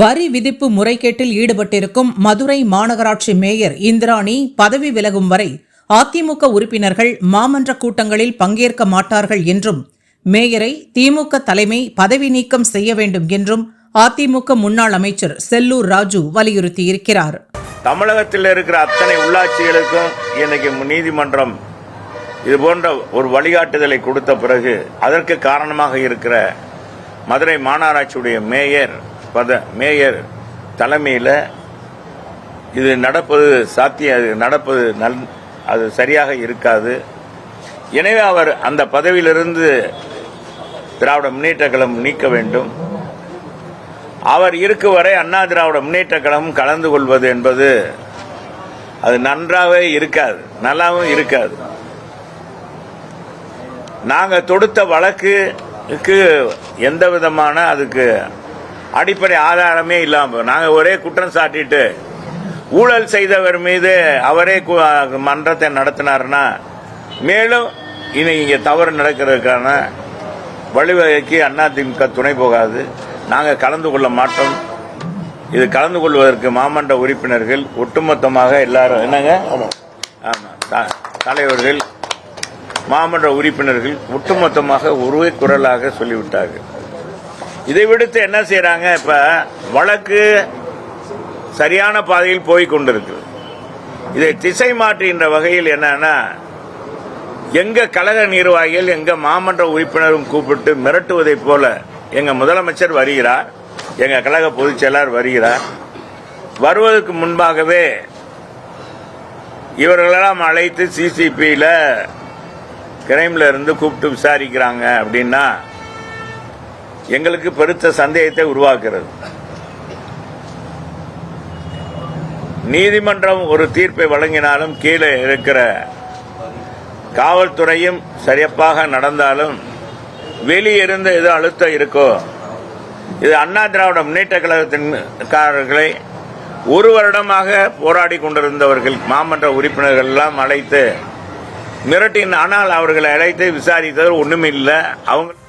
வரி விதிப்பு முறைகேட்டில் ஈடுபட்டிருக்கும் மதுரை மாநகராட்சி மேயர் இந்திராணி பதவி விலகும் வரை அதிமுக உறுப்பினர்கள் மாமன்ற கூட்டங்களில் பங்கேற்க மாட்டார்கள் என்றும் மேயரை திமுக தலைமை பதவி நீக்கம் செய்ய வேண்டும் என்றும் அதிமுக முன்னாள் அமைச்சர் செல்லூர் ராஜு வலியுறுத்தியிருக்கிறார். தமிழகத்தில் இருக்கிற அத்தனை உள்ளாட்சிகளுக்கும் இன்னைக்கு நீதிமன்றம் இது போன்ற ஒரு வழிகாட்டுதலை கொடுத்த பிறகு அதற்கு காரணமாக இருக்கிற மதுரை மாநகராட்சியுடைய மேயர் பத மேயர் தலைமையில் இது நடப்பது சாத்திய அது நடப்பது நல் அது சரியாக இருக்காது. எனவே அவர் அந்த பதவியிலிருந்து திராவிட முன்னேற்ற கழகம் நீக்க வேண்டும். அவர் இருக்கும் வரை அண்ணா திராவிட முன்னேற்ற கழகம் கலந்து கொள்வது என்பது அது நன்றாகவே இருக்காது நல்லாவும் இருக்காது. நாங்கள் தொடுத்த வழக்குக்கு எந்த விதமான அதுக்கு அடிப்படை ஆதாரமே இல்லாம நாங்கள் ஒரே குற்றம் சாட்டிட்டு ஊழல் செய்தவர் மீது அவரே கு- மன்றத்தை நடத்தினார்னா மேலும் இனி இங்கே தவறு நடக்கிறதுக்கான வழிவகைக்கு அதிமுக துணை போகாது. நாங்கள் கலந்து கொள்ள மாட்டோம். இது கலந்து கொள்வதற்கு மாமன்ற உறுப்பினர்கள் ஒட்டுமொத்தமாக எல்லாரும் என்னங்க? ஆமாம் த- தலைவர்கள் மாமன்ற உறுப்பினர்கள் ஒட்டுமொத்தமாக ஒரே குரலாக சொல்லிவிட்டார்கள். இதை விடுத்து என்ன செய்யறாங்க இப்ப வழக்கு சரியான பாதையில் போய் கொண்டிருக்கு இதை திசை மாற்றுகின்ற வகையில் என்னன்னா எங்க கழக நிர்வாகிகள் எங்க மாமன்ற உறுப்பினரும் கூப்பிட்டு மிரட்டுவதைப் போல எங்க முதலமைச்சர் வருகிறார் எங்க கழக பொதுச் செயலாளர் வருகிறார். வருவதற்கு முன்பாகவே இவர்களெல்லாம் அழைத்து சிசிபியில கிரைம்ல இருந்து கூப்பிட்டு விசாரிக்கிறாங்க அப்படின்னா எங்களுக்கு பெருத்த சந்தேகத்தை உருவாக்குறது நீதிமன்றம் ஒரு தீர்ப்பை வழங்கினாலும் கீழே இருக்கிற காவல்துறையும் சரியப்பாக நடந்தாலும் வெளியிருந்து எது அழுத்தம் இருக்கோ இது அண்ணா திராவிட முன்னேற்ற கழகத்தின்காரர்களை ஒரு வருடமாக போராடி கொண்டிருந்தவர்கள் மாமன்ற உறுப்பினர்கள் எல்லாம் அழைத்து மிரட்டின் ஆனால் அவர்களை அழைத்து விசாரித்தது ஒன்றுமில்லை அவங்க